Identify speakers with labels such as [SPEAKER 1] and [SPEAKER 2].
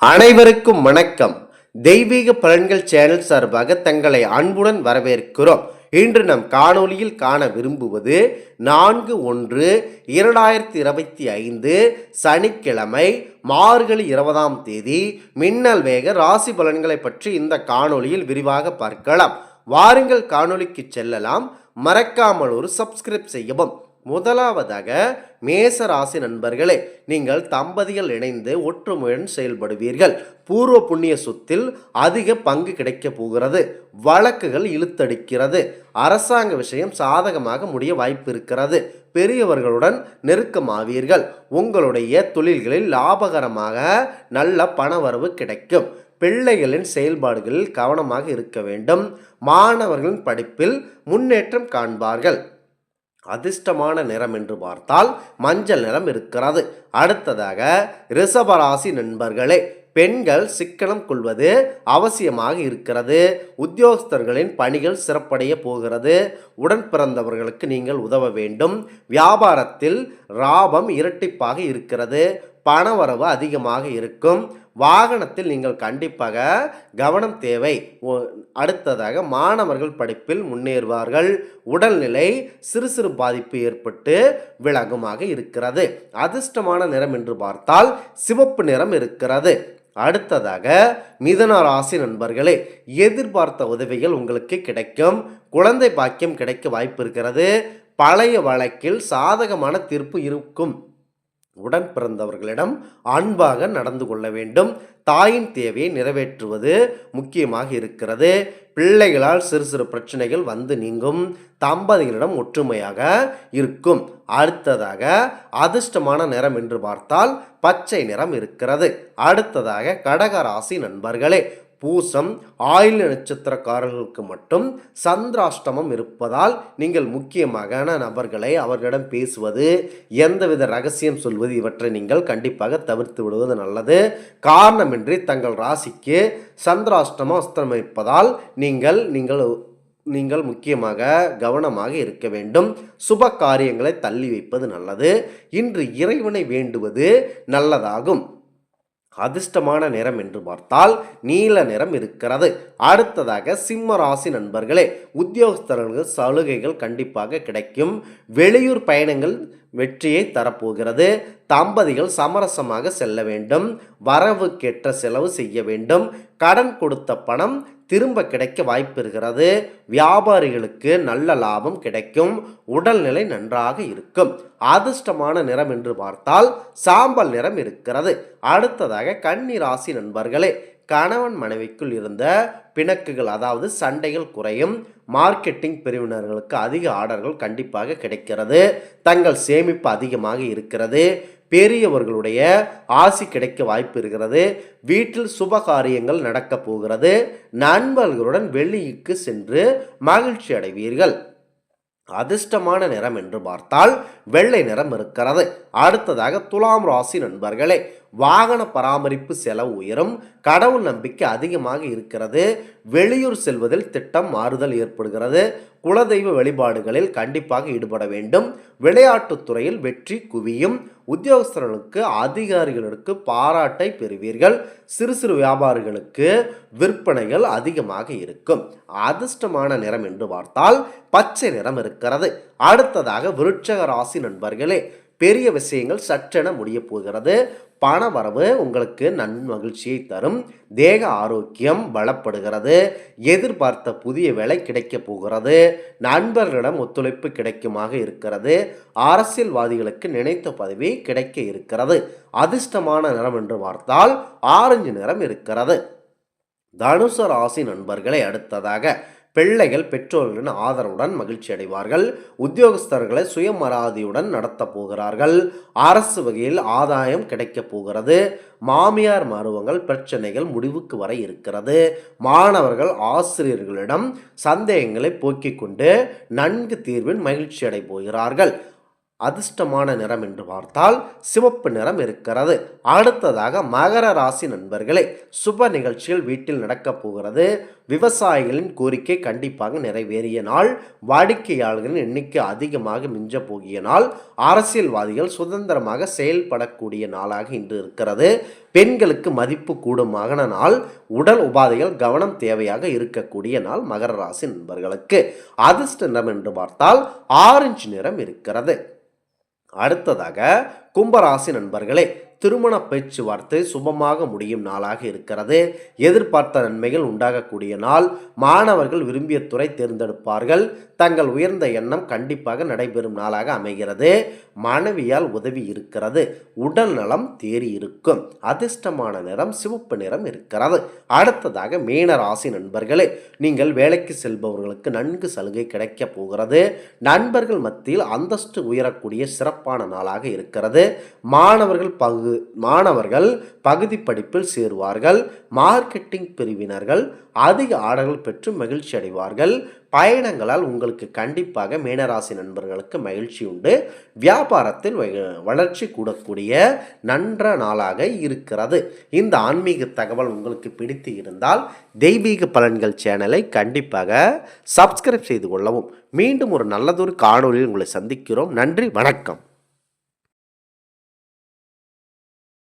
[SPEAKER 1] அனைவருக்கும் வணக்கம். தெய்வீக பலன்கள் சேனல் சார்பாக தங்களை அன்புடன் வரவேற்கிறோம். இன்று நம் காணொளியில் காண விரும்புவது நான்கு ஒன்று இரண்டாயிரத்தி இருபத்தி ஐந்து சனிக்கிழமை மார்கழி இருபதாம் தேதி மின்னல் வேக ராசி பலன்களை பற்றி இந்த காணொளியில் விரிவாக பார்க்கலாம். வாருங்கள் காணொளிக்கு செல்லலாம். மறக்காமல் ஒரு சப்ஸ்கிரைப் செய்யவும். முதலாவதாக மேச ராசி நண்பர்களே நீங்கள் தம்பதிகள் இணைந்து ஒற்றுமையுடன் செயல்படுவீர்கள். பூர்வ புண்ணிய சொத்தில் அதிக பங்கு கிடைக்கப் போகிறது. வழக்குகள் இழுத்தடிக்கிறது. அரசாங்க விஷயம் சாதகமாக முடிய வாய்ப்பு இருக்கிறது பெரியவர்களுடன் நெருக்கமாவீர்கள். உங்களுடைய தொழில்களில் லாபகரமாக நல்ல பணவரவு கிடைக்கும். பிள்ளைகளின் செயல்பாடுகளில் கவனமாக இருக்க வேண்டும். மாணவர்களின் படிப்பில் முன்னேற்றம் காண்பார்கள். அதிர்ஷ்டமான நிறம் என்று பார்த்தால் மஞ்சள் நிறம் இருக்கிறது. அடுத்ததாக ரிஷபராசி நண்பர்களே பெண்கள் சிக்கனம் கொள்வது அவசியமாக இருக்கிறது. உத்தியோகஸ்தர்களின் பணிகள் சிறப்படைய போகிறது. உடன் பிறந்தவர்களுக்கு நீங்கள் உதவ வேண்டும். வியாபாரத்தில் லாபம் இரட்டிப்பாக இருக்கிறது. பணவரவு அதிகமாக இருக்கும். வாகனத்தில் நீங்கள் கண்டிப்பாக கவனம் தேவை. ஒ- அடுத்ததாக மாணவர்கள் படிப்பில் முன்னேறுவார்கள். உடல்நிலை சிறு சிறு பாதிப்பு ஏற்பட்டு விலகுமாக இருக்கிறது. அதிர்ஷ்டமான நிறம் என்று பார்த்தால் சிவப்பு நிறம் இருக்கிறது. அடுத்ததாக மிதன ராசி நண்பர்களே எதிர்பார்த்த உதவிகள் உங்களுக்கு கிடைக்கும். குழந்தை பாக்கியம் கிடைக்க வாய்ப்பு இருக்கிறது. பழைய வழக்கில் சாதகமான தீர்ப்பு இருக்கும். உடன் பிறந்தவர்களிடம் அன்பாக நடந்து கொள்ள வேண்டும். தாயின் தேவையை நிறைவேற்றுவது முக்கியமாக இருக்கிறது. பிள்ளைகளால் சிறு சிறு பிரச்சனைகள் வந்து நீங்கும். தம்பதிகளிடம் ஒற்றுமையாக இருக்கும். அடுத்ததாக அதிர்ஷ்டமான நிறம் என்று பார்த்தால் பச்சை நிறம் இருக்கிறது. அடுத்ததாக கடகராசி நண்பர்களே பூசம் ஆயுள் நட்சத்திரக்காரர்களுக்கு மட்டும் சந்திராஷ்டமம் இருப்பதால் நீங்கள் முக்கியமான நபர்களை அவர்களிடம் பேசுவது எந்தவித ரகசியம் சொல்வது இவற்றை நீங்கள் கண்டிப்பாக தவிர்த்து விடுவது நல்லது. காரணமின்றி தங்கள் ராசிக்கு சந்திராஷ்டமம் அஸ்தமிப்பதால் நீங்கள் நீங்கள் நீங்கள் முக்கியமாக கவனமாக இருக்க வேண்டும். சுப காரியங்களை தள்ளி வைப்பது நல்லது. இன்று இறைவனை வேண்டுவது நல்லதாகும். அதிர்ஷ்டமான நிறம் என்று பார்த்தால் நீல நிறம் இருக்கிறது. அடுத்ததாக சிம்ம ராசி நண்பர்களே உத்தியோகஸ்தர்களுக்கு சலுகைகள் கண்டிப்பாக கிடைக்கும். வெளியூர் பயணங்கள் வெற்றியை தரப்போகிறது. தம்பதிகள் சமரசமாக செல்ல வேண்டும். வரவுக்கேற்ற செலவு செய்ய வேண்டும். கடன் கொடுத்த பணம் திரும்ப கிடைக்க வாய்ப்பு இருக்கிறது. வியாபாரிகளுக்கு நல்ல லாபம் கிடைக்கும். உடல்நிலை நன்றாக இருக்கும். அதிர்ஷ்டமான நிறம் என்று பார்த்தால் சாம்பல் நிறம் இருக்கிறது. அடுத்ததாக கன்னி ராசி நண்பர்களே கணவன் மனைவிக்குள் இருந்த பிணக்குகள் அதாவது சண்டைகள் குறையும். மார்க்கெட்டிங் பிரிவினர்களுக்கு அதிக ஆர்டர்கள் கண்டிப்பாக கிடைக்கிறது. தங்கள் சேமிப்பு அதிகமாக இருக்கிறது. பெரியவர்களுடைய ஆசி கிடைக்க வாய்ப்பு இருக்கிறது. வீட்டில் சுப காரியங்கள் நடக்கப் போகிறது. நண்பர்களுடன் வெளியுக்கு சென்று மகிழ்ச்சி அடைவீர்கள். அதிர்ஷ்டமான நிறம் என்று பார்த்தால் வெள்ளை நிறம் இருக்கிறது. அடுத்ததாக துலாம் ராசி நண்பர்களே வாகன பராமரிப்பு செலவு உயரும் கடவுள் நம்பிக்கை அதிகமாக இருக்கிறது வெளியூர் செல்வதில் திட்டம் மாறுதல் ஏற்படுகிறது குலதெய்வ வழிபாடுகளில் கண்டிப்பாக ஈடுபட வேண்டும் விளையாட்டுத் துறையில் வெற்றி குவியும் உத்தியோகஸ்தர்களுக்கு அதிகாரிகளுக்கு பாராட்டை பெறுவீர்கள் சிறு சிறு வியாபாரிகளுக்கு விற்பனைகள் அதிகமாக இருக்கும். அதிர்ஷ்டமான நிறம் என்று பார்த்தால் பச்சை நிறம் இருக்கிறது. அடுத்ததாக விருட்சக ராசி நண்பர்களே பெரிய விஷயங்கள் சற்றென முடியப் போகிறது. பண வரவு உங்களுக்கு நன் மகிழ்ச்சியை தரும். தேக ஆரோக்கியம் பலப்படுகிறது எதிர்பார்த்த புதிய வேலை கிடைக்கப் போகிறது. நண்பர்களிடம் ஒத்துழைப்பு கிடைக்குமாக இருக்கிறது. அரசியல்வாதிகளுக்கு நினைத்த பதவி கிடைக்க இருக்கிறது. அதிர்ஷ்டமான நிறம் என்று பார்த்தால் ஆரஞ்சு நிறம் இருக்கிறது. தனுசு ராசி நண்பர்களை அடுத்ததாக பிள்ளைகள் பெற்றோர்களின் ஆதரவுடன் மகிழ்ச்சி அடைவார்கள் உத்தியோகஸ்தர்களை சுயமராதியுடன் நடத்தப் போகிறார்கள். அரசு வகையில் ஆதாயம் கிடைக்கப் போகிறது. மாமியார் மருவங்கள் பிரச்சனைகள் முடிவுக்கு வர இருக்கிறது. மாணவர்கள் ஆசிரியர்களிடம் சந்தேகங்களை போக்கிக் கொண்டு நன்கு தீர்வில் மகிழ்ச்சி அடை போகிறார்கள். அதிர்ஷ்டமான நிறம் என்று பார்த்தால் சிவப்பு நிறம் இருக்கிறது. அடுத்ததாக மகர ராசி நண்பர்களே சுப நிகழ்ச்சிகள் வீட்டில் நடக்கப் போகிறது. விவசாயிகளின் கோரிக்கை கண்டிப்பாக நிறைவேறிய நாள். வாடிக்கையாளர்களின் எண்ணிக்கை அதிகமாக மிஞ்ச போகிய நாள். அரசியல்வாதிகள் சுதந்திரமாக செயல்படக்கூடிய நாளாக இன்று இருக்கிறது. பெண்களுக்கு மதிப்பு கூடுமான நாள். உடல் உபாதைகள் கவனம் தேவையாக இருக்கக்கூடிய நாள் மகர ராசி நண்பர்களுக்கு. அதிர்ஷ்ட நிறம் என்று பார்த்தால் ஆரஞ்சு நிறம் இருக்கிறது. அடுத்ததாக கும்பராசி நண்பர்களே திருமண பேச்சுவார்த்தை சுபமாக முடியும் நாளாக இருக்கிறது. எதிர்பார்த்த நன்மைகள் உண்டாகக்கூடிய நாள். மாணவர்கள் விரும்பிய துறை தேர்ந்தெடுப்பார்கள். தங்கள் உயர்ந்த எண்ணம் கண்டிப்பாக நடைபெறும் நாளாக அமைகிறது. மனைவியால் உதவி இருக்கிறது. உடல் நலம் தேறி இருக்கும் அதிர்ஷ்டமான நிறம் சிவப்பு நிறம் இருக்கிறது. அடுத்ததாக மீன ராசி நண்பர்களே நீங்கள் வேலைக்கு செல்பவர்களுக்கு நன்கு சலுகை கிடைக்கப் போகிறது. நண்பர்கள் மத்தியில் அந்தஸ்து உயரக்கூடிய சிறப்பான நாளாக இருக்கிறது. மாணவர்கள் பகு மாணவர்கள் பகுதி படிப்பில் சேருவார்கள் மார்க்கெட்டிங் பிரிவினர்கள் அதிக ஆர்டர்கள் பெற்று மகிழ்ச்சி அடைவார்கள் பயணங்களால் உங்களுக்கு கண்டிப்பாக மீனராசி நண்பர்களுக்கு மகிழ்ச்சி உண்டு வியாபாரத்தில் வ- வளர்ச்சி கூடக்கூடிய நன்ற நாளாக இருக்கிறது. இந்த ஆன்மீக தகவல் உங்களுக்கு பிடித்து இருந்தால் தெய்வீக பலன்கள் சேனலை கண்டிப்பாக சப்ஸ்கிரைப் செய்து கொள்ளவும். மீண்டும் ஒரு நல்லதொரு காணொளியில் உங்களை சந்திக்கிறோம். நன்றி வணக்கம்.